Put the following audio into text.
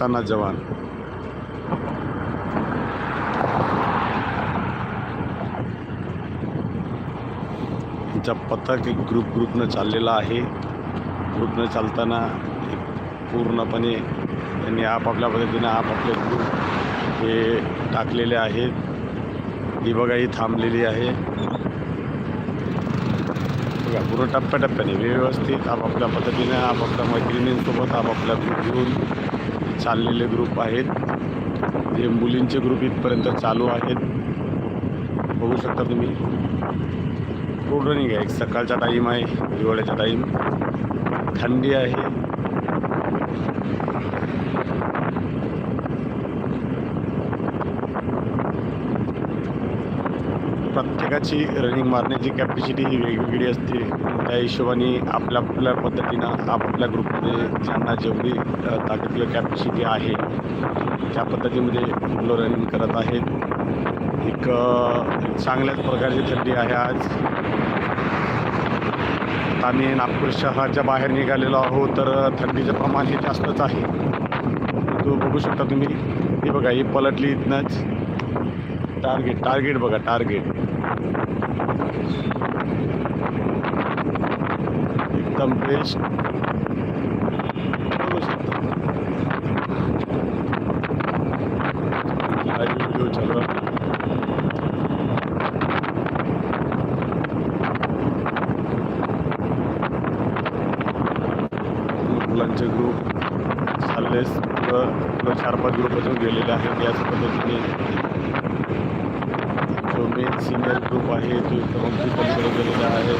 ताना जवान. त्यांचा पथक एक ग्रुप ग्रुपनं चाललेला आहे. ग्रुपनं चालताना एक पूर्णपणे त्यांनी आपापल्या पद्धतीनं आपापले ग्रुप हे टाकलेले आहेत. ही बघा ही थांबलेली आहे. बघा पूर्ण टप्प्याटप्प्याने व्यवस्थित आपापल्या पद्धतीने आपापल्या मैत्रिणींसोबत आपापल्या ग्रुप घेऊन चाललेले ग्रुप आहेत. जे मुलींचे ग्रुप इथपर्यंत चालू आहेत. बघू शकता तुम्ही. रोड रनिंग आहे. एक सकाळचा टाईम आहे. हिवाळ्याचा टाईम थंडी आहे. प्रत्येकाची रनिंग मारण्याची कॅपॅसिटी ही वेगवेगळी असते. त्या हिशोबाने आपल्या आपल्या पद्धतीनं आपापल्या ग्रुपमध्ये ज्यांना जेवढी ताकद किंवा कॅपॅसिटी आहे त्या पद्धतीमध्ये मुलं रनिंग करत आहेत. एक चांगल्याच प्रकारची थंडी आहे आज. आम्ही नागपूर शहराच्या बाहेर निघालेलो आहोत तर थंडीचं प्रमाण हे जास्तच आहे. तो बघू शकता तुम्ही हे बघा ही पलटली इथनंच. टार्गेट टार्गेट बघा टार्गेट एकदम बेस्ट बघू शकता व्हिडिओ चालू मुलांचे ग्रुप चालले चार पाच ग्रुप अजून गेलेले आहेत. याच पद्धतीने जो मेन सिनियर ग्रुप आहे तो इथं पलीकडे गेलेला आहे.